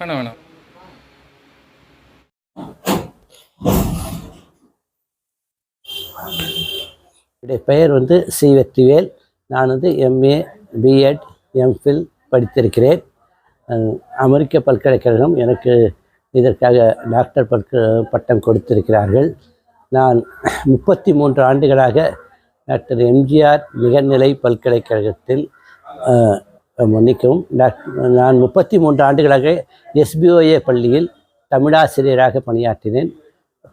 வேணாம் வேணாம். என்னுடைய பெயர் வந்து சி. வெற்றிவேல். நான் வந்து M A B Ed M Phil படித்திருக்கிறேன். அமெரிக்க பல்கலைக்கழகம் எனக்கு இதற்காக டாக்டர் பட்க பட்டம் கொடுத்திருக்கிறார்கள். நான் முப்பத்தி மூன்று ஆண்டுகளாக டாக்டர் எம்ஜிஆர் நிகர்நிலை பல்கலைக்கழகத்தில் மன்னிக்கவும். நான் முப்பத்தி மூன்று ஆண்டுகளாக எஸ்பிஓஏ பள்ளியில் தமிழாசிரியராக பணியாற்றினேன்.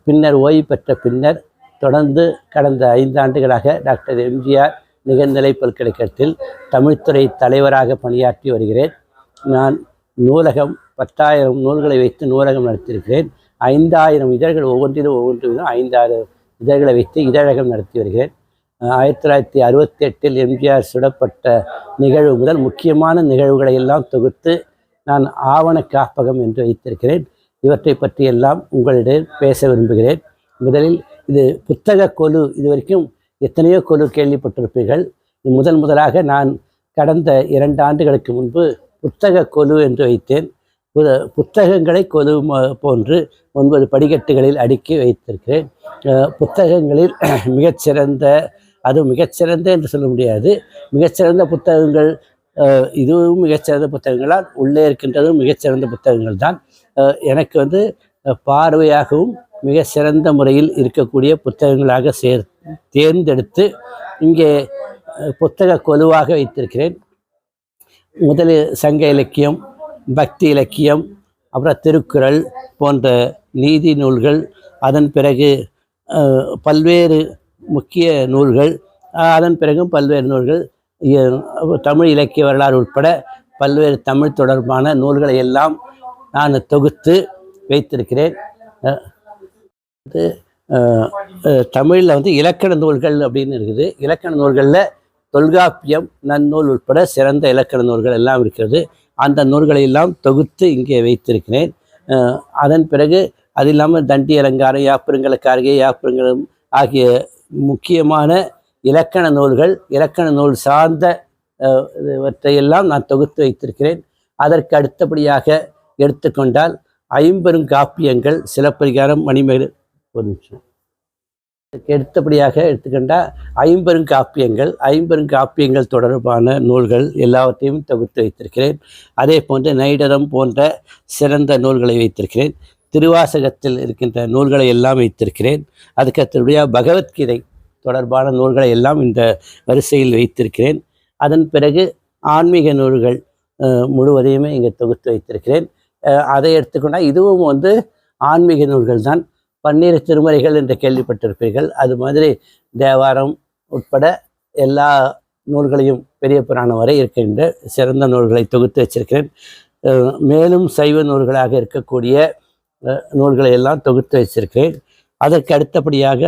பின்னர் ஓய்வு பெற்ற பின்னர் தொடர்ந்து கடந்த ஐந்து ஆண்டுகளாக டாக்டர் எம்ஜிஆர் நிகழ்நிலை பல்கலைக்கழகத்தில் தமிழ்துறை தலைவராக பணியாற்றி வருகிறேன். நான் நூலகம் பத்தாயிரம் நூல்களை வைத்து நூலகம் நடத்தியிருக்கிறேன். ஐந்தாயிரம் இதழ்கள் ஒவ்வொன்றிலும் ஒவ்வொன்றிலும் ஐந்தாயிரம் இதழ்களை வைத்து இதழகம் நடத்தி வருகிறேன். ஆயிரத்தி தொள்ளாயிரத்தி அறுபத்தி எட்டில் எம்ஜிஆர் சுடப்பட்ட நிகழ்வு முதல் முக்கியமான நிகழ்வுகளை எல்லாம் தொகுத்து நான் ஆவண காப்பகம் என்று வைத்திருக்கிறேன். இவற்றை பற்றியெல்லாம் உங்களிடம் பேச விரும்புகிறேன். முதலில் இது புத்தக கொலு இது வரைக்கும் எத்தனையோ கொலு கேள்விப்பட்டிருப்பீர்கள். முதல் முதன் முதலாக நான் கடந்த இரண்டு ஆண்டுகளுக்கு முன்பு புத்தக கொலு என்று வைத்தேன். புத்தகங்களை கொலு போன்று ஒன்பது படிக்கட்டுகளில் அடுக்கி வைத்திருக்கிறேன். புத்தகங்களில் மிகச்சிறந்த அது மிகச்சிறந்த என்று சொல்ல முடியாது. மிகச்சிறந்த புத்தகங்கள் இதுவும் மிகச்சிறந்த புத்தகங்களால் உள்ளே இருக்கின்றதும் மிகச்சிறந்த புத்தகங்கள் தான். எனக்கு வந்து பார்வையாகவும் மிக சிறந்த முறையில் இருக்கக்கூடிய புத்தகங்களாக சேர் தேர்ந்தெடுத்து இங்கே புத்தக கொலுவாக வைத்திருக்கிறேன். முதலில் சங்க இலக்கியம் பக்தி இலக்கியம் அப்புறம் திருக்குறள் போன்ற நீதி நூல்கள் அதன் பிறகு பல்வேறு முக்கிய நூல்கள் அதன் பிறகும் பல்வேறு நூல்கள் தமிழ் இலக்கிய வரலாறு உட்பட பல்வேறு தமிழ் தொடர்பான நூல்களை எல்லாம் நான் தொகுத்து வைத்திருக்கிறேன். வந்து தமிழில் வந்து இலக்கண நூல்கள் அப்படின்னு இருக்குது. இலக்கண நூல்களில் தொல்காப்பியம் நன்னூல் உட்பட சிறந்த இலக்கண நூல்கள் எல்லாம் இருக்கிறது. அந்த நூல்களை எல்லாம் தொகுத்து இங்கே வைத்திருக்கிறேன். அதன் பிறகு அது இல்லாமல் தண்டி அலங்காரம் யாப்பருங்களுக்காரகே யாப்பருங்களும் ஆகிய முக்கியமான இலக்கண நூல்கள் இலக்கண நூல் சார்ந்த இவற்றையெல்லாம் நான் தொகுத்து வைத்திருக்கிறேன். அதற்கு அடுத்தபடியாக எடுத்துக்கொண்டால் ஐம்பெரும் காப்பியங்கள் சிலப்பதிகாரம் மணிமேகலை ஒரு நிமிஷம். இதுக்கு அடுத்தபடியாக எடுத்துக்கொண்டால் ஐம்பெரும் காப்பியங்கள் ஐம்பெரும் காப்பியங்கள் தொடர்பான நூல்கள் எல்லாவற்றையும் தொகுத்து வைத்திருக்கிறேன். அதே போன்று நைடரம் போன்ற சிறந்த நூல்களை வைத்திருக்கிறேன். திருவாசகத்தில் இருக்கின்ற நூல்களை எல்லாம் வைத்திருக்கிறேன். அதுக்கு அடுத்தபடியாக பகவத்கீதை தொடர்பான நூல்களை எல்லாம் இந்த வரிசையில் வைத்திருக்கிறேன். அதன் பிறகு ஆன்மீக நூல்கள் முழுவதையுமே இங்கே தொகுத்து வைத்திருக்கிறேன். அதை எடுத்துக்கொண்டால் இதுவும் வந்து ஆன்மீக நூல்கள் தான். பன்னிரு திருமறைகள் என்று கேள்விப்பட்டிருப்பீர்கள். அது மாதிரி தேவாரம் உட்பட எல்லா நூல்களையும் பெரிய புராணம் வரை இருக்கின்ற சிறந்த நூல்களை தொகுத்து வச்சிருக்கிறேன். மேலும் சைவ நூல்களாக இருக்கக்கூடிய நூல்களை எல்லாம் தொகுத்து வச்சிருக்கேன் அதற்கு அடுத்தபடியாக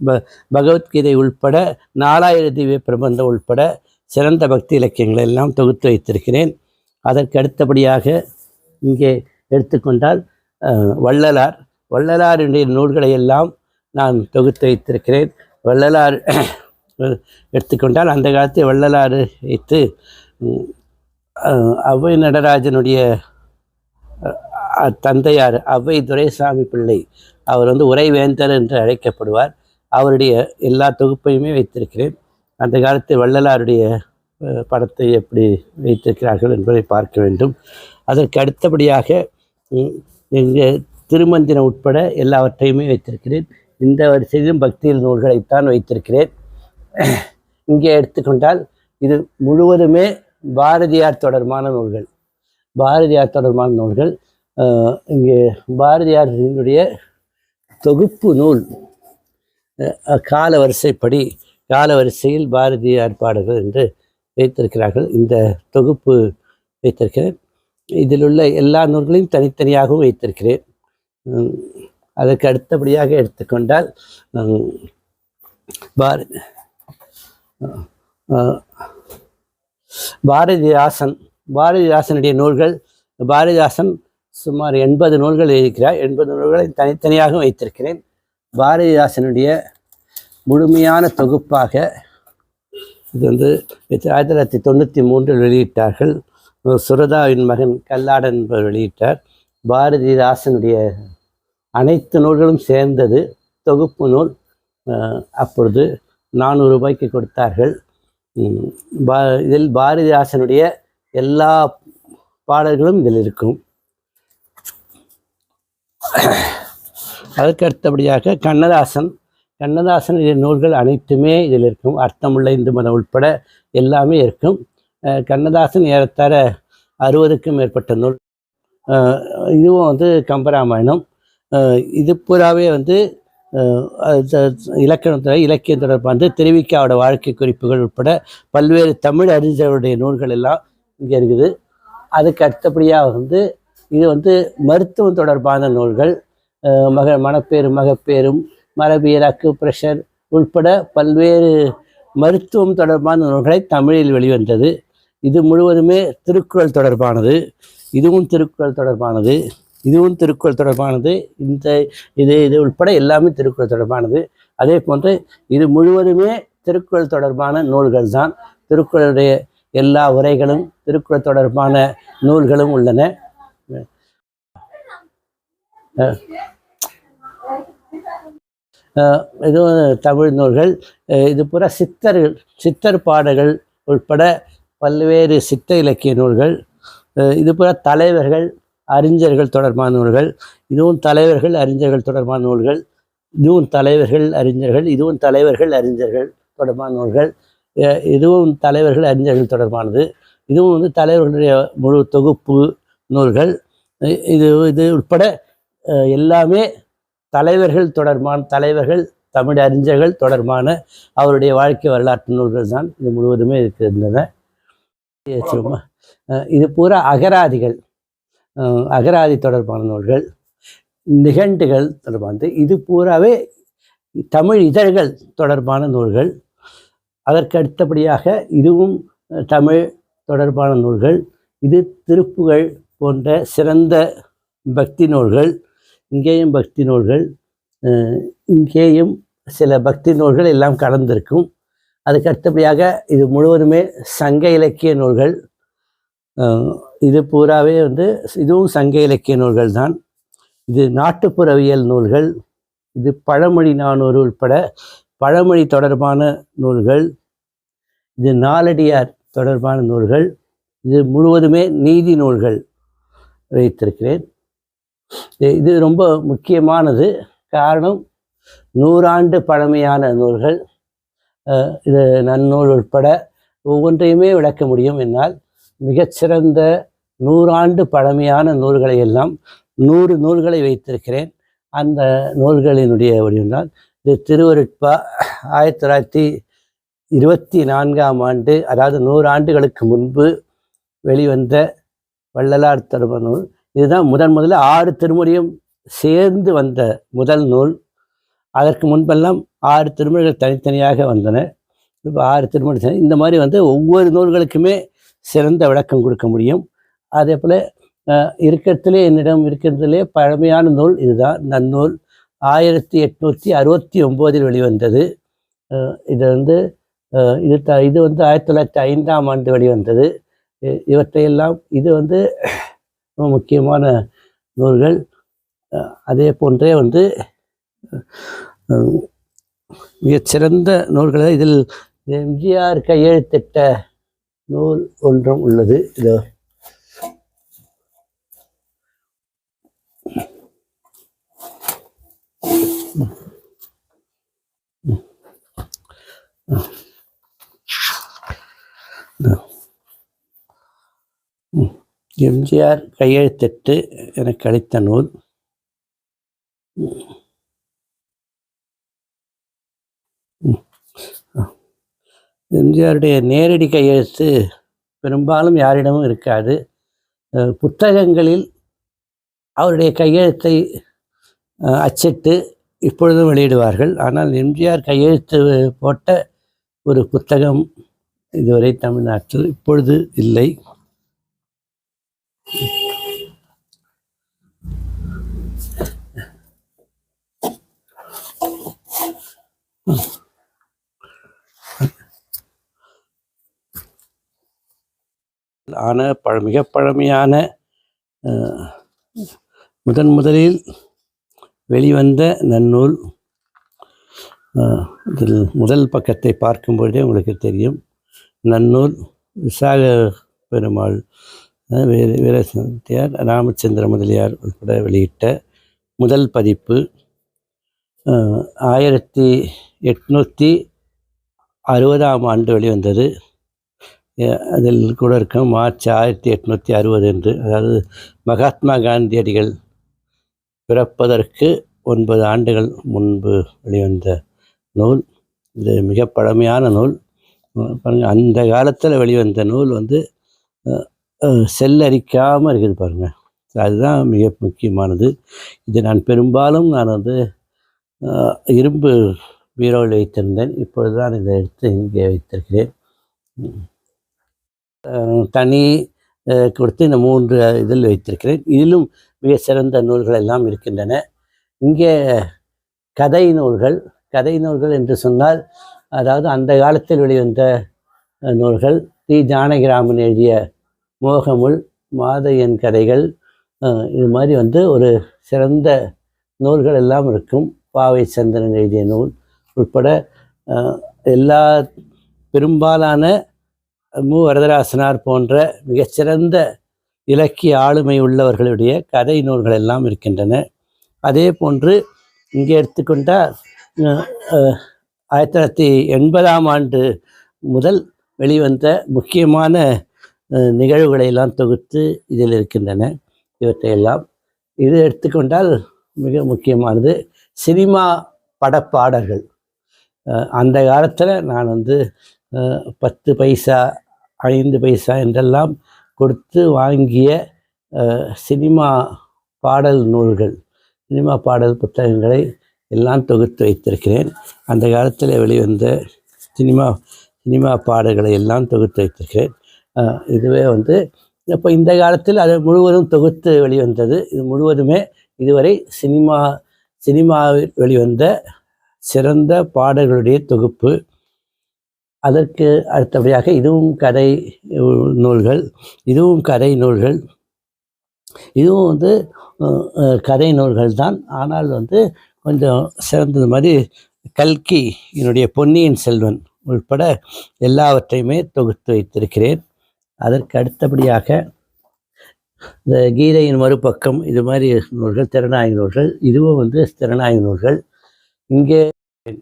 ப பகவத்கீதை உள்பட நாலாயிர திவ்ய பிரபந்தம் உள்பட சிறந்த பக்தி இலக்கியங்களை எல்லாம் தொகுத்து வைத்திருக்கிறேன். அதற்கு அடுத்தபடியாக இங்கே எடுத்துக்கொண்டால் வள்ளலார். வள்ளலாருடைய நூல்களை எல்லாம் நான் தொகுத்து வைத்திருக்கிறேன். வள்ளலார் எடுத்துக்கொண்டால் அந்த காலத்தில் வள்ளலார் வைத்து அவ்வை நடராஜனுடைய தந்தையார் அவ்வை துரைசாமி பிள்ளை. அவர் வந்து உரைவேந்தர் என்று அழைக்கப்படுவார். அவருடைய எல்லா தொகுப்பையுமே வைத்திருக்கிறேன். அந்த காலத்து வள்ளலாருடைய படத்தை எப்படி வைத்திருக்கிறார்கள் என்பதை பார்க்க வேண்டும். அதற்கு அடுத்தபடியாக எங்கள் இங்கே திருமந்திரம் உட்பட எல்லாவற்றையுமே வைத்திருக்கிறேன். இந்த வரிசையிலும் பக்தியில் நூல்களைத்தான் வைத்திருக்கிறேன். இங்கே எடுத்துக்கொண்டால் இது முழுவதுமே பாரதியார் தொடர்பான நூல்கள். பாரதியார் தொடர்பான நூல்கள். இங்கே பாரதியாரினுடைய தொகுப்பு நூல் காலவரிசைப்படி கால வரிசையில் பாரதியார் பாடல்கள் என்று வைத்திருக்கிறார்கள். இந்த தொகுப்பு வைத்திருக்கிறேன். இதில் உள்ள எல்லா நூல்களையும் தனித்தனியாகவும் வைத்திருக்கிறேன். அதற்கு அடுத்தபடியாக எடுத்துக்கொண்டால் பார பாரதி பாரதிதாசன் பாரதிதாசனுடைய நூல்கள் பாரதிதாசன் சுமார் எண்பது நூல்கள் எழுதியிருக்கிறார். எண்பது நூல்களை தனித்தனியாக வைத்திருக்கிறேன். பாரதிதாசனுடைய முழுமையான தொகுப்பாக இது வந்து ஆயிரத்தி தொள்ளாயிரத்தி தொண்ணூற்றி மூன்றில் வெளியிட்டார்கள். சுரதாவின் மகன் கல்லாடன் என்பவர் வெளியிட்டார். பாரதிதாசனுடைய அனைத்து நூல்களும் சேர்ந்தது. தொகுப்பு நூல் அப்பொழுது நானூறு ரூபாய்க்கு கொடுத்தார்கள். பா இதில் பாரதிதாசனுடைய எல்லா பாடல்களும் இதில் இருக்கும். அதற்கு அடுத்தபடியாக கண்ணதாசன். கண்ணதாசனுடைய நூல்கள் அனைத்துமே இதில் இருக்கும். அர்த்தமுள்ள இந்து மதம் உட்பட எல்லாமே இருக்கும். கண்ணதாசன் ஏறத்தாழ அறுபதுக்கும் மேற்பட்ட நூல். இதுவும் வந்து கம்பராமாயணம். இது பூராவே வந்து இலக்கணத்தில் இலக்கியம் தொடர்பாக திருவிக்காவோட வாழ்க்கை குறிப்புகள் உட்பட பல்வேறு தமிழ் அறிஞர்களுடைய நூல்கள் எல்லாம் இங்கே இருக்குது. அதுக்கு அடுத்தபடியாக வந்து இது வந்து மருத்துவம் தொடர்பான நூல்கள் மக மனப்பேறு மகப்பேறும் மரபியல் பிரஷர் உட்பட பல்வேறு மருத்துவம் தொடர்பான நூல்களை தமிழில் வெளிவந்தது. இது முழுவதுமே திருக்குறள் தொடர்பானது. இதுவும் திருக்குறள் தொடர்பானது. இதுவும் திருக்குறள் தொடர்பானது. இந்த இது இது உட்பட எல்லாமே திருக்குறள் தொடர்பானது. அதே போன்று இது முழுவதுமே திருக்குறள் தொடர்பான நூல்கள் தான். திருக்குறளுடைய எல்லா உரைகளும் திருக்குறள் தொடர்பான நூல்களும் உள்ளன. இது இதுவும் தமிழ் நூல்கள். இது பூரா சித்தர்கள் சித்தர் பாடல்கள் உட்பட பல்வேறு சித்த இலக்கிய நூல்கள். இது பூரா தலைவர்கள் அறிஞர்கள் தொடர்பான நூல்கள். இதுவும் தலைவர்கள் அறிஞர்கள் தொடர்பான நூல்கள். இதுவும் தலைவர்கள் அறிஞர்கள். இதுவும் தலைவர்கள் அறிஞர்கள் தொடர்பான நூல்கள். இதுவும் தலைவர்கள் அறிஞர்கள் தொடர்பானது. இதுவும் வந்து தலைவர்களுடைய முழு தொகுப்பு நூல்கள். இது இது உட்பட எல்லாமே தலைவர்கள் தொடர்பான தலைவர்கள் தமிழ் அறிஞர்கள் தொடர்பான அவருடைய வாழ்க்கை வரலாற்று நூல்கள் தான் இது முழுவதுமே இருக்கின்றன. இது பூரா அகராதிகள் அகராதி தொடர்பான நூல்கள் நிகண்டுகள் தொடர்பானது. இது பூராவே தமிழ் இதழ்கள் தொடர்பான நூல்கள். அதற்கு அடுத்தபடியாக இதுவும் தமிழ் தொடர்பான நூல்கள். இது திருப்புகழ் போன்ற சிறந்த பக்தி நூல்கள். இங்கேயும் பக்தி நூல்கள் இங்கேயும் சில பக்தி நூல்கள் எல்லாம் கலந்திருக்கும். அதுக்கு அடுத்தபடியாக இது முழுவதுமே சங்க இலக்கிய நூல்கள். இது பூராவே வந்து இதுவும் சங்க இலக்கிய நூல்கள் தான். இது நாட்டுப்புறவியல் நூல்கள் இது பழமொழி நானூறு உட்பட பழமொழி தொடர்பான நூல்கள் இது நாலடியார் தொடர்பான நூல்கள் இது முழுவதுமே நீதி நூல்கள் வைத்திருக்கிறேன். இது- ரொம்ப முக்கியமானது. காரணம் நூறாண்டு பழமையான நூல்கள் இது நன்னூல் உட்பட ஒவ்வொன்றையுமே விளக்க முடியும் என்னால். மிகச்சிறந்த நூறாண்டு பழமையான நூல்களை எல்லாம் நூறு நூல்களை வைத்திருக்கிறேன். அந்த நூல்களினுடைய வடிவம்தான். இது திருவருட்பா ஆயிரத்தி தொள்ளாயிரத்தி இருபத்தி நான்காம் ஆண்டு அதாவது நூறு ஆண்டுகளுக்கு முன்பு வெளிவந்த வள்ளலார் தரும நூல். இதுதான் முதன் முதல்ல ஆறு திருமுறையும் சேர்ந்து வந்த முதல் நூல். அதற்கு முன்பெல்லாம் ஆறு திருமுறைகள் தனித்தனியாக வந்தன. இப்போ ஆறு திருமுறை இந்த மாதிரி வந்து ஒவ்வொரு நூல்களுக்குமே சிறந்த விளக்கம் கொடுக்க முடியும். அதே போல் இருக்கிறதுலே என்னிடம் இருக்கிறதுலே பழமையான நூல் இதுதான். நன்னூல் ஆயிரத்தி எட்நூற்றி அறுபத்தி ஒம்போதில் வெளிவந்தது. இது வந்து இது த இது வந்து ஆயிரத்தி தொள்ளாயிரத்தி ஐந்தாம் ஆண்டு வெளிவந்தது. இ- இவற்றையெல்லாம் இது வந்து முக்கியமான நூல்கள். அதே போன்றே வந்து மிகச்சிறந்த நூல்களை. இதில் எம்ஜிஆர் கையெழுத்திட்ட நூல் ஒன்றும் உள்ளது. இது. எம்ஜிஆர் கையெழுத்திட்டு எனக்கு அளித்த நூல். எம்ஜிஆருடைய நேரடி கையெழுத்து பெரும்பாலும் யாரிடமும் இருக்காது. புத்தகங்களில் அவருடைய கையெழுத்தை அச்சிட்டு இப்பொழுதும் வெளியிடுவார்கள். ஆனால் எம்ஜிஆர் கையெழுத்து போட்ட ஒரு புத்தகம் இதுவரை தமிழ்நாட்டில் இப்பொழுது இல்லை. ஆன பழ மிக பழமையான முதன் முதலில் வெளிவந்த நன்னூல். இதில் முதல் பக்கத்தை பார்க்கும் பொழுதே உங்களுக்கு தெரியும். நன்னூல் விசாக பெருமாள் வீர வீரசந்தியார் ராமச்சந்திர முதலியார் உட்பட வெளியிட்ட முதல் பதிப்பு. ஆயிரத்தி எட்நூற்றி அறுபதாம் ஆண்டு வெளிவந்தது. அதில் கூட இருக்கும் மார்ச் ஆயிரத்தி எட்நூற்றி அறுபது என்று. அதாவது மகாத்மா காந்தியடிகள் பிறப்பதற்கு ஒன்பது ஆண்டுகள் முன்பு வெளிவந்த நூல். இது மிக பழமையான நூல். பாருங்கள் அந்த காலத்தில் வெளிவந்த நூல் வந்து செல்லரிக்காமல் இருக்குது பாருங்கள் அதுதான் மிக முக்கியமானது. இது நான் பெரும்பாலும் நான் வந்து இரும்பு பீரோவில் வைத்திருந்தேன். இப்பொழுது தான் இதை எடுத்து இங்கே வைத்திருக்கிறேன். தனி கொடுத்து இந்த மூன்று இதில் வைத்திருக்கிறேன். இதிலும் மிக சிறந்த நூல்கள் எல்லாம் இருக்கின்றன. இங்கே கதை நூல்கள் கதை நூல்கள் என்று சொன்னால் அதாவது அந்த காலத்தில் வெளிவந்த நூல்கள் டி. ஜானகிராமன் எழுதிய மோகமுள் மாதையன் கதைகள் இது மாதிரி வந்து ஒரு சிறந்த நூல்கள் எல்லாம் இருக்கும். பாவை சந்திரன் எழுதிய நூல் உட்பட எல்லா பெரும்பாலான மு. வரதராசனார் போன்ற மிகச்சிறந்த இலக்கிய ஆளுமை உள்ளவர்களுடைய கதை நூல்கள் எல்லாம் இருக்கின்றன. அதே போன்று இங்கே எடுத்துக்கொண்டால் ஆயிரத்தி தொள்ளாயிரத்தி எண்பதாம் ஆண்டு முதல் வெளிவந்த முக்கியமான நிகழ்வுகளை எல்லாம் தொகுத்து இதில் இருக்கின்றன. இவற்றையெல்லாம் இது எடுத்துக்கொண்டால் மிக முக்கியமானது சினிமா படப்பாடல்கள். அந்த காலத்தில் நான் வந்து பத்து பைசா ஐந்து பைசா என்றெல்லாம் கொடுத்து வாங்கிய சினிமா பாடல் நூல்கள் சினிமா பாடல் புத்தகங்களை எல்லாம் தொகுத்து வைத்திருக்கிறேன். அந்த காலத்தில் வெளிவந்த சினிமா சினிமா பாடல்களை எல்லாம் தொகுத்து வைத்திருக்கிறேன். இதுவே வந்து இப்போ இந்த காலத்தில் அது முழுவதும் தொகுத்து வெளிவந்தது. இது முழுவதுமே இதுவரை சினிமா சினிமாவில் வெளிவந்த சிறந்த பாடல்களுடைய தொகுப்பு அதற்கு அடுத்தபடியாக இதுவும் கதை நூல்கள் இதுவும் கதை நூல்கள். இதுவும் வந்து கதை நூல்கள் தான். ஆனால் வந்து கொஞ்சம் சிறந்தது மாதிரி கல்கி என்னுடைய பொன்னியின் செல்வன் உள்பட எல்லாவற்றையுமே தொகுத்து வைத்திருக்கிறேன். அதற்கு அடுத்தபடியாக இந்த கீதையின் மறுபக்கம் இது மாதிரி நூல்கள் திறனாய்வு நூல்கள் இதுவும் வந்து திறனாய்வு நூல்கள். இங்கே இறை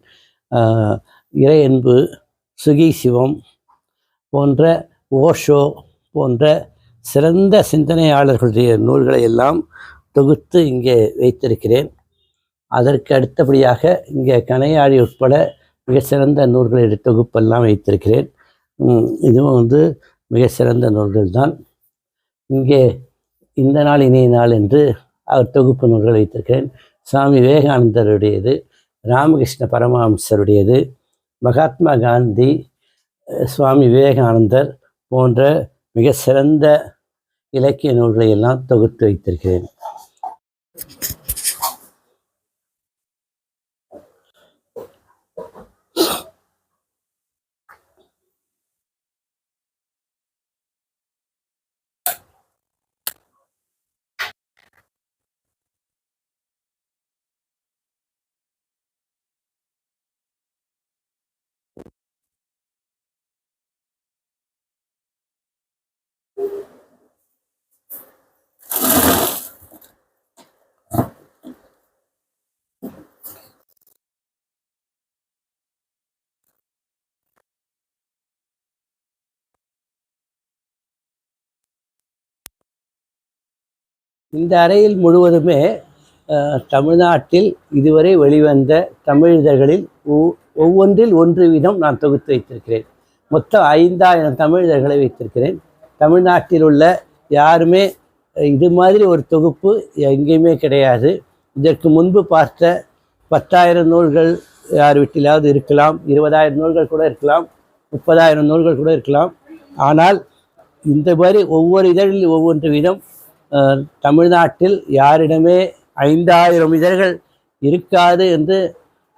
இறையன்பு சுகி சிவம் போன்ற ஓஷோ போன்ற சிறந்த சிந்தனையாளர்களுடைய நூல்களை எல்லாம் தொகுத்து இங்கே வைத்திருக்கிறேன். அதற்கு அடுத்தபடியாக இங்கே கனையாடி உட்பட மிக சிறந்த நூல்களுடைய தொகுப்பெல்லாம் வைத்திருக்கிறேன். இதுவும் வந்து மிக சிறந்த நூல்கள் தான் இங்கே இந்த நாள் இனிய நாள் என்று அவர் தொகுப்பு நூல்கள் வைத்திருக்கிறேன். சுவாமி விவேகானந்தருடையது ராமகிருஷ்ண பரமஹம்சருடையது மகாத்மா காந்தி சுவாமி விவேகானந்தர் போன்ற மிக சிறந்த இலக்கிய நூல்களை எல்லாம் தொகுத்து வைத்திருக்கிறேன். இந்த அறையில் முழுவதுமே அஹ், தமிழ்நாட்டில் இதுவரை வெளிவந்த தமிழிதழ்களில் ஒவ்வொன்றில் ஒன்று வீதம் நான் தொகுத்து வைத்திருக்கிறேன். மொத்தம் ஐந்தாயிரம் தமிழிதழ்களை வைத்திருக்கிறேன். தமிழ்நாட்டில் உள்ள யாருமே இது மாதிரி ஒரு தொகுப்பு எங்கேயுமே கிடையாது. இதற்கு முன்பு பார்த்த பத்தாயிரம் நூல்கள் யார் வீட்டிலாவது இருக்கலாம் இருபதாயிரம் நூல்கள் கூட இருக்கலாம் முப்பதாயிரம் நூல்கள் கூட இருக்கலாம். ஆனால் இந்த மாதிரி ஒவ்வொரு இதழில் ஒவ்வொன்று விதம் தமிழ்நாட்டில் யாரிடமே ஐந்தாயிரம் இதழ்கள் இருக்காது என்று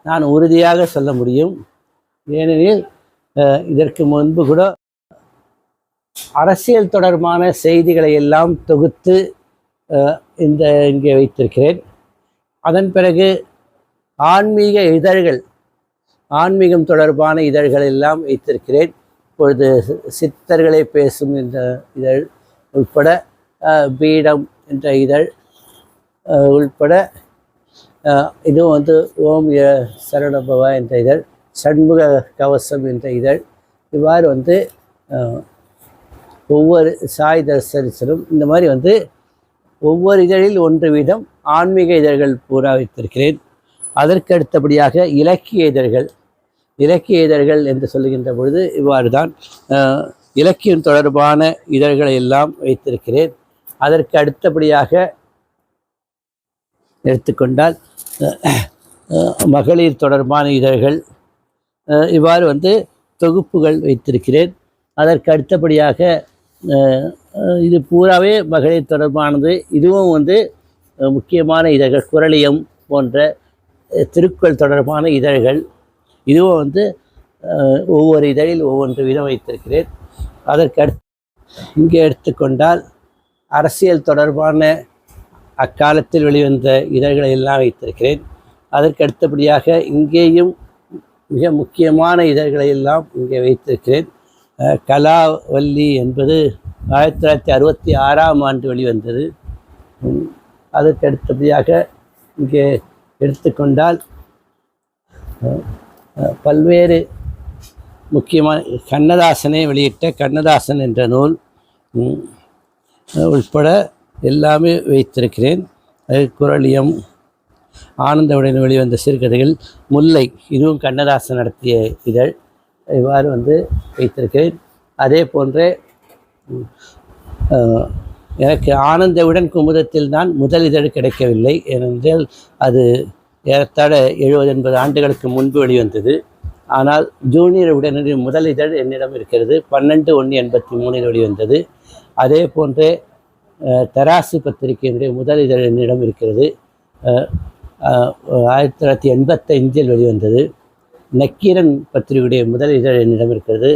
நான் உறுதியாக சொல்ல முடியும். ஏனெனில் இதற்கு முன்பு கூட அரசியல் தொடர்பான செய்திகளை எல்லாம் தொகுத்து இந்த இங்கே வைத்திருக்கிறேன். அதன் பிறகு ஆன்மீக இதழ்கள் ஆன்மீகம் தொடர்பான இதழ்கள் எல்லாம் வைத்திருக்கிறேன். இப்பொழுது சி- சித்தர்களை பேசும் இந்த இதழ் உட்பட பீடம் என்ற இதழ் உள்பட இதுவும் வந்து ஓம் சரணபவா என்ற இதழ் சண்முக கவசம் என்ற இதழ் இவ்வாறு வந்து ஒவ்வொரு சாய் தரிசனம் இந்த மாதிரி வந்து ஒவ்வொரு இதழில் ஒன்று வீதம் ஆன்மீக இதழ்கள் பூரா வைத்திருக்கிறேன் அதற்கு அடுத்தபடியாக இலக்கிய இதழ்கள் இலக்கிய இதழ்கள் என்று சொல்லுகின்ற பொழுது இவ்வாறு தான் இலக்கியம் தொடர்பான இதழ்களை எல்லாம் வைத்திருக்கிறேன். அதற்கு அடுத்தபடியாக எடுத்துக்கொண்டால் மகளிர் தொடர்பான இதழ்கள் இவ்வாறு வந்து தொகுப்புகள் வைத்திருக்கிறேன். அதற்கு அடுத்தபடியாக இது பூராவே மகளிர் தொடர்பானது. இதுவும் வந்து முக்கியமான இதழ்கள் குரலியம் போன்ற திருக்குறள் தொடர்பான இதழ்கள். இதுவும் வந்து ஒவ்வொரு இதழில் ஒவ்வொன்று விதம் வைத்திருக்கிறேன். அதற்கு அடுத்து இங்கே எடுத்துக்கொண்டால் அரசியல் தொடர்பான அக்காலத்தில் வெளிவந்த இதழ்களை எல்லாம் வைத்திருக்கிறேன். அதற்கு அடுத்தபடியாக இங்கேயும் மிக முக்கியமான இதழ்களை எல்லாம் இங்கே வைத்திருக்கிறேன். கலாவல்லி என்பது ஆயிரத்தி தொள்ளாயிரத்தி அறுபத்தி ஆறாம் ஆண்டு வெளிவந்தது. அதற்கு அடுத்தபடியாக இங்கே எடுத்துக்கொண்டால் பல்வேறு முக்கியமான கண்ணதாசனை வெளியிட்ட கண்ணதாசன் என்ற நூல் உட்பட எல்லாமே வைத்திருக்கிறேன். அது குரலியம் ஆனந்தவுடன் வெளிவந்த சிறுகதைகள் முல்லை இதுவும் கண்ணதாசன் நடத்திய இதழ். இவ்வாறு வந்து வைத்திருக்கிறேன். அதே போன்றே எனக்கு ஆனந்தவுடன் குமுதத்தில் தான் முதல் இதழ் கிடைக்கவில்லை ஏனென்றால் அது ஏறத்தாழ எழுபது எண்பது ஆண்டுகளுக்கு முன்பு வெளிவந்தது. ஆனால் ஜூனியர் உடனடி முதல் இதழ் என்னிடம் இருக்கிறது. பன்னெண்டு ஒன்று எண்பத்தி மூணில் வெளிவந்தது. அதே போன்றே தராசு பத்திரிகையினுடைய முதல் இதழ் என்னிடம் இருக்கிறது. ஆயிரத்தி தொள்ளாயிரத்தி எண்பத்தைந்தில் வெளிவந்தது. நக்கீரன் பத்திரிகையுடைய முதல் இதழ் என்னிடம் இருக்கிறது.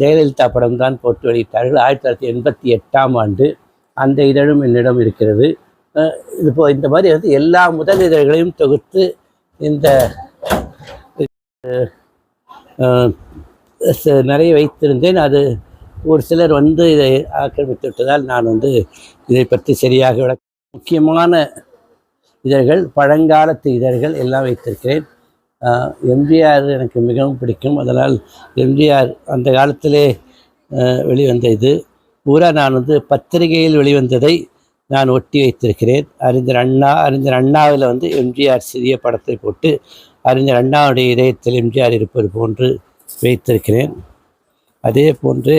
ஜெயலலிதா படம் தான் போட்டு வெளியிட்டார்கள். ஆயிரத்தி தொள்ளாயிரத்தி எண்பத்தி எட்டாம் ஆண்டு அந்த இதழும் என்னிடம் இருக்கிறது. இது இப்போ இந்த மாதிரி வந்து எல்லா முதல் இதழ்களையும் தொகுத்து இந்த நிறைய வைத்திருந்தேன். அது ஒரு சிலர் வந்து இதை ஆக்கிரமித்து விட்டதால் நான் வந்து இதை பற்றி சரியாக விளக்க முக்கியமான இதழ்கள் பழங்காலத்து இதழ்கள் எல்லாம் வைத்திருக்கிறேன். எம்ஜிஆர் எனக்கு மிகவும் பிடிக்கும். அதனால் எம்ஜிஆர் அந்த காலத்திலே வெளிவந்த இது. பூரா நான் வந்து பத்திரிகையில் வெளிவந்ததை நான் ஒட்டி வைத்திருக்கிறேன். அறிஞர் அண்ணா அறிஞர் அண்ணாவில் வந்து எம்ஜிஆர் சிறிய படத்தை போட்டு அறிஞர் அண்ணாவுடைய இதயத்தில் எம்ஜிஆர் இருப்பது போன்று வைத்திருக்கிறேன். அதே போன்று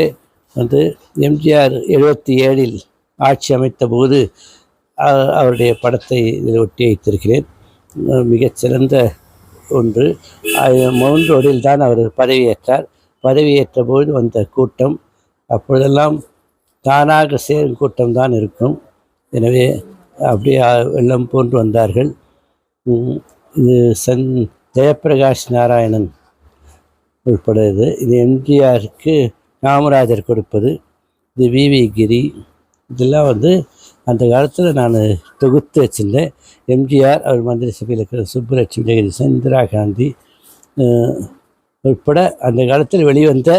வந்து எம்ஜிஆர் எழுபத்தி ஏழில் ஆட்சி அமைத்த போது அவருடைய படத்தை இதில் ஒட்டி வைத்திருக்கிறேன். மிகச்சிறந்த ஒன்று. மவுண்டோடில் தான் அவர் பதவியேற்றார். பதவியேற்ற போது வந்த கூட்டம் அப்பொழுதெல்லாம் தானாக சேரும் கூட்டம் தான் இருக்கும். எனவே அப்படியே எல்லாம் வெள்ளம் போன்று வந்தார்கள். இது சன் ஜெயப்பிரகாஷ் நாராயணன் உட்பட இது இது எம்ஜிஆருக்கு காமராஜர் கொடுப்பது. இது விவி கிரி. இதெல்லாம் வந்து அந்த காலத்தில் நான் தொகுத்து வச்சுருந்தேன். எம்ஜிஆர் அவர் மந்திரி சபையில் இருக்கிற சுப்புலட்சுமி ஜெகதீசன் இந்திரா காந்தி உட்பட அந்த காலத்தில் வெளிவந்த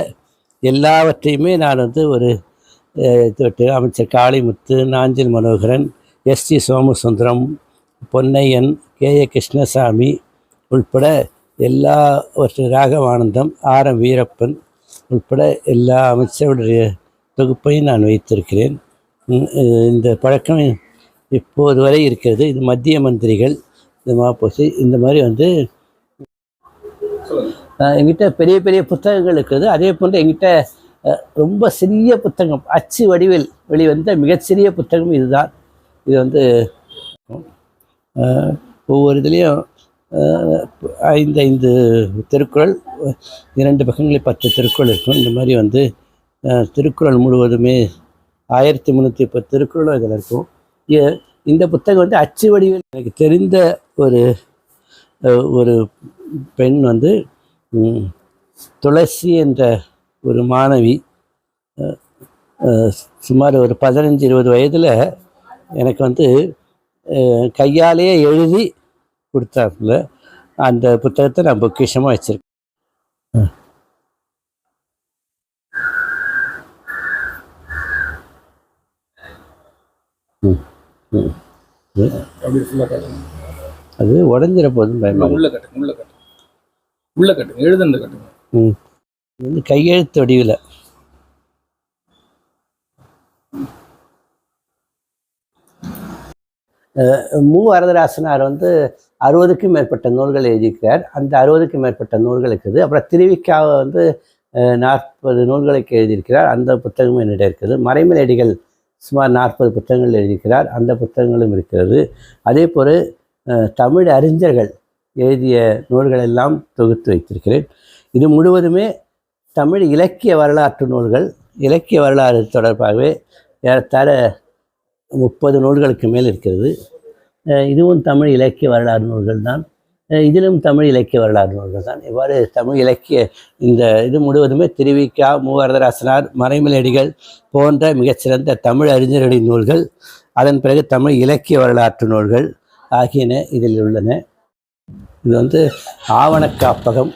எல்லாவற்றையுமே நான் வந்து ஒரு இது விட்டு அமைச்சர் Kalimuthu Nanjil Manoharan S D Somasundaram Ponnaiyan K A Krishnasamy உள்பட எல்லாவற்றை ராகவானந்தம் ஆர் எம் வீரப்பன் உட்பட எல்லா அமைச்சருடைய தொகுப்பையும் நான் வைத்திருக்கிறேன். இந்த பழக்கம் இப்போது வரை இருக்கிறது. இது மத்திய மந்திரிகள் இந்த மாப்போசி இந்த மாதிரி வந்து எங்கிட்ட பெரிய பெரிய புத்தகங்கள் இருக்குது அதே போன்று எங்கிட்ட ரொம்ப சிறிய புத்தகம் அச்சு வடிவில் வெளிவந்த மிகச்சிறிய புத்தகம் இதுதான். இது வந்து ஒவ்வொரு இதுலேயும் ஐந்து ஐந்து திருக்குறள் இரண்டு பக்கங்களில் பத்து திருக்குறள் இருக்கும். இந்த மாதிரி வந்து திருக்குறள் முழுவதுமே ஆயிரத்தி முந்நூற்றி இப்போ திருக்குறளும் இதில் இருக்கும் இந்த புத்தகம் வந்து அச்சு வடிவில் எனக்கு தெரிந்த ஒரு ஒரு பெண் வந்து துளசி என்ற ஒரு மாணவி சுமார் ஒரு பதினஞ்சு இருபது வயதில் எனக்கு வந்து கையாலேயே எழுதி கொடுத்தாப்புல. அந்த புத்தகத்தை நான் பொக்கிஷமாக வச்சுருக்கேன். அது உடஞ்சிட போதும் பயமா இருக்கு. உள்ள கட்டுங்க உள்ள கட்டுங்க உள்ள கட்டுங்க எழுதுனது கட்டுங்க ம். இது வந்து கையெழுத்து வடிவில். மு. வரதராசனார் வந்து அறுபதுக்கும் மேற்பட்ட நூல்கள் எழுதியிருக்கிறார். அந்த அறுபதுக்கும் மேற்பட்ட நூல்கள் இருக்குது அப்புறம் திருவிக்காவை வந்து நாற்பது நூல்களுக்கு எழுதியிருக்கிறார். அந்த புத்தகமும் என்னிடம் இருக்குது. மறைமலடிகள் சுமார் நாற்பது புத்தகங்கள் எழுதியிருக்கிறார். அந்த புத்தகங்களும் இருக்கிறது. அதே போல் தமிழ் அறிஞர்கள் எழுதிய நூல்களெல்லாம் தொகுத்து வைத்திருக்கிறேன். இது முழுவதுமே தமிழ் இலக்கிய வரலாற்று நூல்கள். இலக்கிய வரலாறு தொடர்பாகவே ஏறத்தாழ முப்பது நூல்களுக்கு மேல் இருக்கிறது. இதுவும் தமிழ் இலக்கிய வரலாறு நூல்கள் தான் இதிலும் தமிழ் இலக்கிய வரலாறு நூல்கள் தான் இவ்வாறு தமிழ் இலக்கிய இந்த இது முழுவதுமே திருவிக்கா மூவரதராசனார் மறைமலடிகள் போன்ற மிகச்சிறந்த தமிழ் அறிஞர்களின் நூல்கள் அதன் பிறகு தமிழ் இலக்கிய வரலாற்று நூல்கள் ஆகியன இதில் உள்ளன. இது வந்து ஆவண காப்பகம்.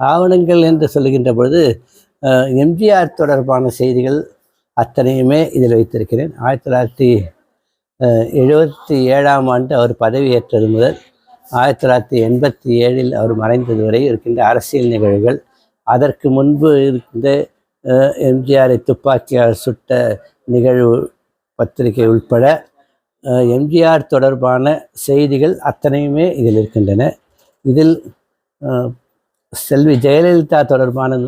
ஆவணங்கள் என்று சொல்லுகின்ற பொழுது எம்ஜிஆர் தொடர்பான செய்திகள் அத்தனையுமே இதில் வைத்திருக்கிறேன். ஆயிரத்தி தொள்ளாயிரத்தி எழுபத்தி ஏழாம் ஆண்டு அவர் பதவியேற்றது முதல் ஆயிரத்தி தொள்ளாயிரத்தி எண்பத்தி ஏழில் அவர் மறைந்தது வரை இருக்கின்ற அரசியல் நிகழ்வுகள். அதற்கு முன்பு இருந்த எம்ஜிஆரை துப்பாக்கியால் சுட்ட நிகழ்வு பத்திரிகை உட்பட எம்ஜிஆர் தொடர்பான செய்திகள் அத்தனையுமே இதில் இருக்கின்றன. இதில் செல்வி ஜெயலலிதா தொடர்பான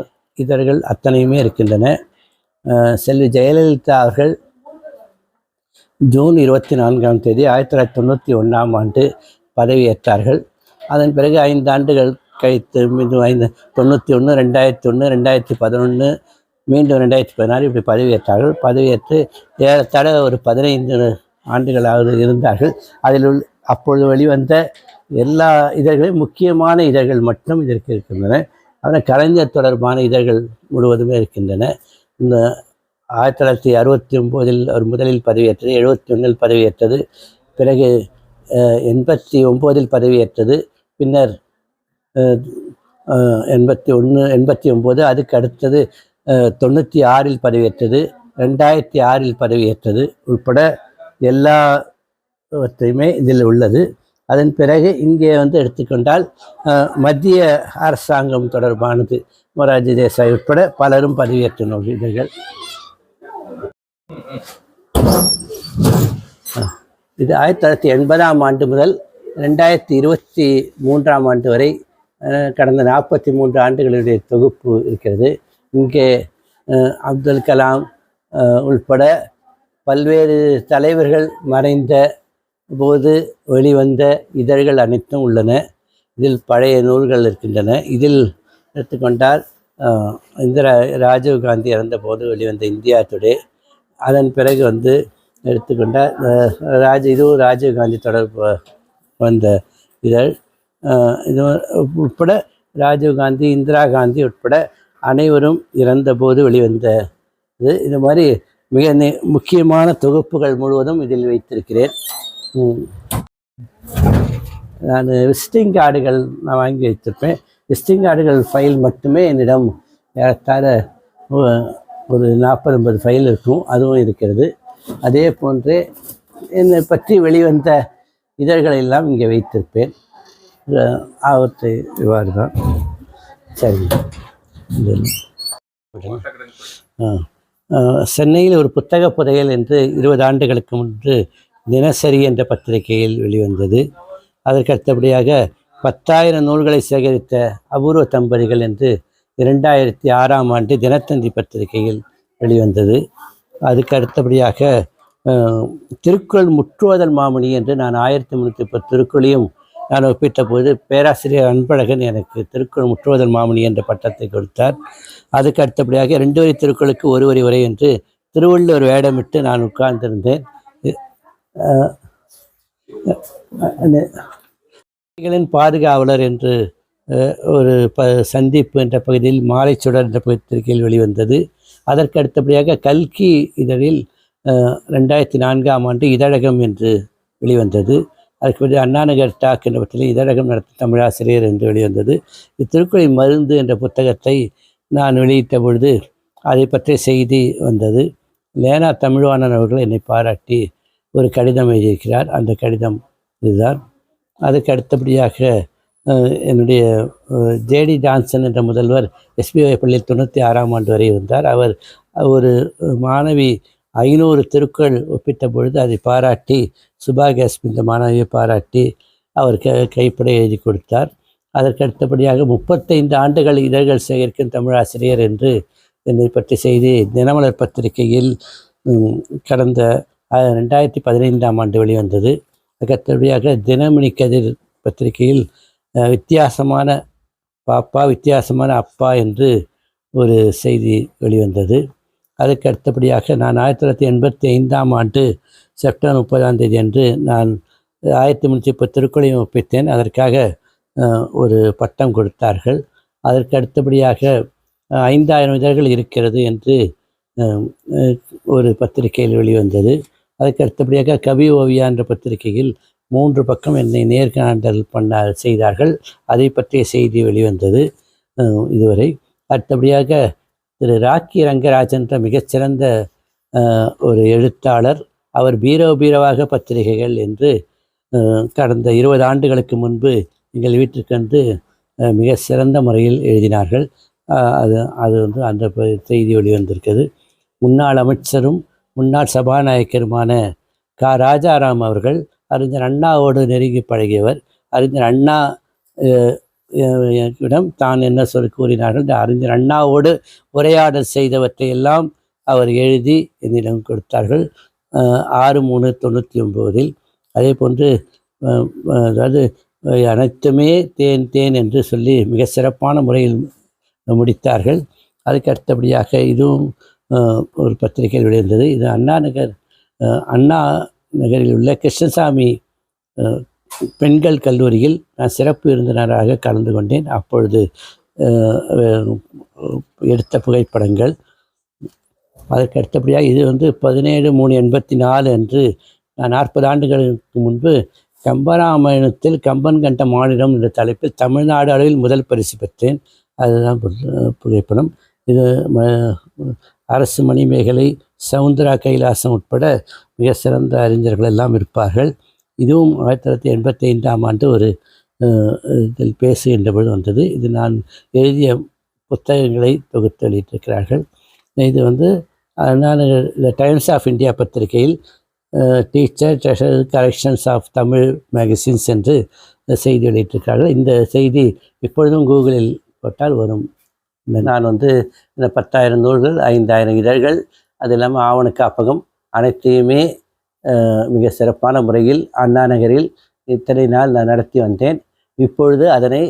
இதழ்கள் அத்தனையுமே இருக்கின்றன. செல்வி ஜெயலலிதா அவர்கள் ஜூன் இருபத்தி நான்காம் தேதி ஆயிரத்தி தொள்ளாயிரத்தி தொண்ணூற்றி ஒன்றாம் ஆண்டு பதவியேற்றார்கள். அதன் பிறகு ஐந்து ஆண்டுகள் கழித்து மீண்டும் ஐந்து தொண்ணூற்றி ஒன்று ரெண்டாயிரத்தி ஒன்று ரெண்டாயிரத்தி பதினொன்று மீண்டும் ரெண்டாயிரத்தி பதினாறு இப்படி பதவியேற்றார்கள். பதவியேற்று ஏறத்தாழ ஒரு பதினைந்து ஆண்டுகளாக இருந்தார்கள். அதில் உள் அப்பொழுது வெளிவந்த எல்லா இதழ்களையும் முக்கியமான இதழ்கள் மட்டும் இதற்கு இருக்கின்றன. ஆனால் கலைஞர் தொடர்பான இதழ்கள் முழுவதுமே இருக்கின்றன. இந்த ஆயிரத்தி தொள்ளாயிரத்தி அறுபத்தி ஒம்போதில் அவர் முதலில் பதவியேற்றது எழுபத்தி ஒன்றில் பதவியேற்றது. பிறகு எண்பத்தி ஒம்போதில் பதவியேற்றது. பின்னர் எண்பத்தி ஒன்று எண்பத்தி ஒம்பது அதுக்கு அடுத்தது தொண்ணூற்றி ஆறில் பதவியேற்றது. ரெண்டாயிரத்தி ஆறில் பதவியேற்றது. உட்பட எல்லாவற்றையுமே இதில் உள்ளது. அதன் பிறகு இங்கே வந்து எடுத்துக்கொண்டால் மத்திய அரசாங்கம் தொடர்பானது. மொராஜி தேசாய் உட்பட பலரும் பதவியேற்ற நூல் இது ஆயிரத்தி தொள்ளாயிரத்தி எண்பதாம் ஆண்டு முதல் ரெண்டாயிரத்தி இருபத்தி மூன்றாம் ஆண்டு வரை கடந்த நாற்பத்தி மூன்று ஆண்டுகளுடைய தொகுப்பு இருக்கிறது. இங்கே அப்துல் கலாம் உள்பட பல்வேறு தலைவர்கள் மறைந்த போது வெளிவந்த இதழ்கள் அனைத்தும் உள்ளன. இதில் பழைய நூல்கள் இருக்கின்றன. இதில் எடுத்துக்கொண்டால் இந்திரா ராஜீவ் காந்தி இறந்தபோது வெளிவந்த இந்தியா டுடே. அதன் பிறகு வந்து எடுத்துக்கொண்டால் ராஜ இதுவும் ராஜீவ் காந்தி தொடர்பு வந்த இதழ். இது உட்பட ராஜீவ் காந்தி இந்திரா காந்தி உட்பட அனைவரும் இறந்தபோது வெளிவந்த இது. இது மாதிரி மிக முக்கியமான தொகுப்புகள் முழுவதும் இதில் வைத்திருக்கிறேன். நான் விசிட்டிங் கார்டுகள் நான் வாங்கி வைத்திருப்பேன். விசிட்டிங் கார்டுகள் ஃபைல் மட்டுமே என்னிடம் ஏறத்தாழ ஒரு நாற்பது ஐம்பது ஃபைல் இருக்கும். அதுவும் இருக்கிறது. அதே போன்று என்னை பற்றி வெளிவந்த இதழ்களையெல்லாம் இங்கே வைத்திருப்பேன். ஆபத்து இவ்வாறு தான் சரி. சென்னையில் ஒரு புத்தக புதையல் என்று இருபது ஆண்டுகளுக்கு முன்பு தினசரி என்ற பத்திரிகையில் வெளிவந்தது. அதற்கு அடுத்தபடியாக பத்தாயிரம் நூல்களை சேகரித்த அபூர்வ தம்பதிகள் என்று இரண்டாயிரத்தி ஆறாம் ஆண்டு தினத்தந்தி பத்திரிகையில் வெளிவந்தது. அதுக்கு அடுத்தபடியாக திருக்குறள் முற்றுவதல் மாமணி என்று நான் ஆயிரத்தி முந்நூற்றி இப்போ திருக்குறளையும் நான் ஒப்பிட்ட போது பேராசிரியர் அன்பழகன் எனக்கு திருக்குறள் முற்றுவதல் மாமணி என்ற பட்டத்தை கொடுத்தார். அதுக்கு அடுத்தபடியாக ரெண்டு வரி திருக்குறளுக்கு ஒரு வரி உரை என்று திருவள்ளுவர் வேடமிட்டு நான் உட்கார்ந்திருந்தேன். பாதுகாவலர் என்று ஒரு ப சந்திப்பு என்ற பகுதியில் மாலை சுடர் என்ற பத்திரிகையில் வெளிவந்தது. அதற்கு அடுத்தபடியாக கல்கி இதழில் ரெண்டாயிரத்தி நான்காம் ஆண்டு இதழகம் என்று வெளிவந்தது. அதுக்கு பிறகு அண்ணாநகர் டாக் என்ற பற்றில் இதழகம் நடத்த தமிழாசிரியர் என்று வெளிவந்தது. இத்திருக்குறளை மருந்து என்ற புத்தகத்தை நான் வெளியிட்ட பொழுது அதை பற்றிய செய்தி வந்தது. லேனா தமிழ்வாணன் அவர்கள் என்னை பாராட்டி ஒரு கடிதம் எழுதியிருக்கிறார். அந்த கடிதம் இதுதான். அதுக்கு அடுத்தபடியாக என்னுடைய ஜேடி ஜான்சன் என்ற முதல்வர் எஸ்பிஐ பள்ளியில் தொண்ணூற்றி ஆறாம் ஆண்டு வரை இருந்தார். அவர் ஒரு மாணவி ஐநூறு திருக்குறள் ஒப்பிட்ட பொழுது அதை பாராட்டி சுபா கேஸ்மி இந்த மாணவியை பாராட்டி அவர் க கைப்பட எழுதி கொடுத்தார். அதற்கு அடுத்தபடியாக முப்பத்தைந்து ஆண்டுகள் இதழ்கள் சேகரிக்கும் தமிழாசிரியர் என்று என்னை பற்றி செய்தி தினமலர் பத்திரிகையில் கடந்த ரெண்டாயிரத்தி பதினைந்தாம் ஆண்டு வெளிவந்தது. அதுக்கு தினமணி கதிர் பத்திரிகையில் வித்தியாசமான பாப்பா வித்தியாசமான அப்பா என்று ஒரு செய்தி வெளிவந்தது. அதுக்கு அடுத்தபடியாக நான் ஆயிரத்தி தொள்ளாயிரத்தி எண்பத்தி ஐந்தாம் ஆண்டு செப்டம்பர் முப்பதாம் தேதி அன்று நான் ஆயிரத்தி முந்நூற்றி இப்போ திருக்குறளையும் ஒப்பித்தேன். அதற்காக ஒரு பட்டம் கொடுத்தார்கள். அதற்கு அடுத்தபடியாக ஐந்தாயிரம் இதழ்கள் இருக்கிறது என்று ஒரு பத்திரிகையில் வெளிவந்தது. அதுக்கு அடுத்தபடியாக கவி ஓவியா என்ற பத்திரிகையில் மூன்று பக்கம் என்னை நேர்காணல் பண்ண செய்தார்கள். அதை பற்றிய செய்தி வெளிவந்தது. இதுவரை. அடுத்தபடியாக திரு ராக்கி ரங்கராஜன் என்ற மிகச்சிறந்த ஒரு எழுத்தாளர். அவர் பீரோ பீரோவாக பத்திரிகைகள் என்று கடந்த இருபது ஆண்டுகளுக்கு முன்பு எங்கள் வீட்டிற்கு வந்து மிக சிறந்த முறையில் எழுதினார்கள். அது அது வந்து அந்த செய்தி வெளிவந்திருக்கிறது. முன்னாள் அமைச்சரும் முன்னாள் சபாநாயகருமான கா. ராஜாராம் அவர்கள் அறிஞர் அண்ணாவோடு நெருங்கி பழகியவர். அறிஞர் அண்ணா இடம் தான் என்ன சொல் கூறினார்கள் இந்த அறிஞர் அண்ணாவோடு உரையாடல் செய்தவற்றை எல்லாம் அவர் எழுதி என்னிடம் கொடுத்தார்கள். ஆறு மூணு தொண்ணூற்றி ஒம்போதில் அதே போன்று அதாவது அனைத்துமே தேன் தேன் என்று சொல்லி மிக சிறப்பான முறையில் முடித்தார்கள். அதுக்கு அடுத்தபடியாக இதுவும் ஒரு பத்திரிகையில் விளைந்தது இது அண்ணா நகர் அண்ணா நகரில் உள்ள கிருஷ்ணசாமி பெண்கள் கல்லூரியில் நான் சிறப்பு விருந்தினராக கலந்து கொண்டேன். அப்பொழுது எடுத்த புகைப்படங்கள். அதற்கு அடுத்தபடியாக இது வந்து பதினேழு மூணு எண்பத்தி நாலு அன்று நான் நாற்பது ஆண்டுகளுக்கு முன்பு கம்பராமாயணத்தில் கம்பன் கண்ட மாநிலம் என்ற தலைப்பில் தமிழ்நாடு அளவில் முதல் பரிசு பெற்றேன். அதுதான் புகைப்படம். இது அரசு மணிமேகலை சவுந்தரா கைலாசம் உட்பட மிக சிறந்த அறிஞர்கள் எல்லாம் இருப்பார்கள். இதுவும் ஆயிரத்தி தொள்ளாயிரத்தி எண்பத்தி ஐந்தாம் ஆண்டு ஒரு இதில் பேசுகின்றபொழுது வந்தது. இது நான் எழுதிய புத்தகங்களை தொகுத்து வெளியிட்டிருக்கிறார்கள். இது வந்து நான் இந்த டைம்ஸ் ஆஃப் இந்தியா பத்திரிகையில் teacher treasure corrections of Tamil magazines என்று செய்தி வெளியிட்டிருக்கிறார்கள். இந்த செய்தி இப்பொழுதும் கூகுளில் போட்டால் வரும். நான் வந்து இந்த பத்தாயிரம் நூல்கள் ஐந்தாயிரம் இதழ்கள் அது இல்லாமல் ஆவண காப்பகம் அனைத்தையுமே மிக சிறப்பான முறையில் அண்ணா நகரில் இத்தனை நாள் நான் நடத்தி வந்தேன். இப்பொழுது அதனை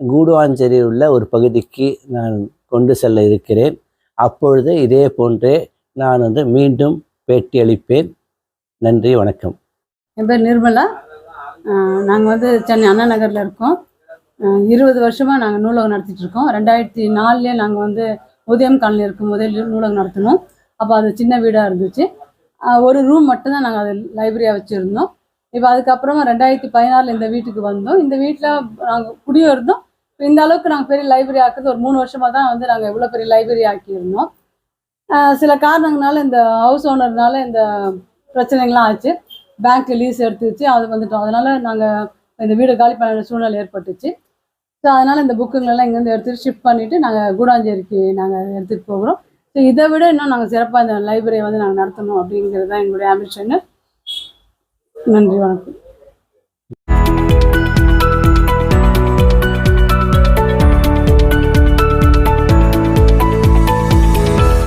கூடுவாஞ்சேரியில் உள்ள ஒரு பகுதிக்கு நான் கொண்டு செல்ல இருக்கிறேன். அப்பொழுது இதே போன்றே நான் வந்து மீண்டும் பேட்டி அளிப்பேன். நன்றி வணக்கம். என் பேர் நிர்மலா. நாங்கள் வந்து சென்னை அண்ணா நகரில் இருக்கோம். இருபது வருஷமாக நாங்கள் நூலகம் நடத்திட்டு இருக்கோம். ரெண்டாயிரத்தி நாலுலேயே நாங்கள் வந்து உதயம் காலனி இருக்கும் முதல் நூலகம் நடத்தினோம். அப்போ அது சின்ன வீடாக இருந்துச்சு. ஒரு ரூம் மட்டும்தான் நாங்கள் அது லைப்ரரியாக வச்சுருந்தோம். இப்போ அதுக்கப்புறமா ரெண்டாயிரத்தி பதினாறில் இந்த வீட்டுக்கு வந்தோம். இந்த வீட்டில் நாங்கள் குடியும் இருந்தோம் இப்போ இந்த அளவுக்கு நாங்கள் பெரிய லைப்ரரி ஆக்குறது ஒரு மூணு வருஷமாக தான் வந்து நாங்கள் இவ்வளோ பெரிய லைப்ரரி ஆக்கியிருந்தோம். சில காரணங்களால இந்த ஹவுஸ் ஓனர்னால இந்த பிரச்சனைகள்லாம் ஆச்சு. பேங்க் லீஸ் எடுத்துச்சு. அது வந்துட்டோம். அதனால் நாங்கள் இந்த வீடு காலி பண்ண சூழ்நிலை ஏற்பட்டுச்சு. ஸோ அதனால இந்த புக்குங்களெல்லாம் இங்கேருந்து எடுத்துட்டு ஷிஃப்ட் பண்ணிட்டு நாங்கள் கூடாஞ்சேரிக்கு நாங்கள் எடுத்துகிட்டு போகிறோம். ஸோ இதை விட இன்னும் நாங்கள் சிறப்பாக இந்த லைப்ரரியை வந்து நாங்கள் நடத்தணும் அப்படிங்கிறது தான் எங்களுடைய ஆம்பிஷனு நன்றி வணக்கம்.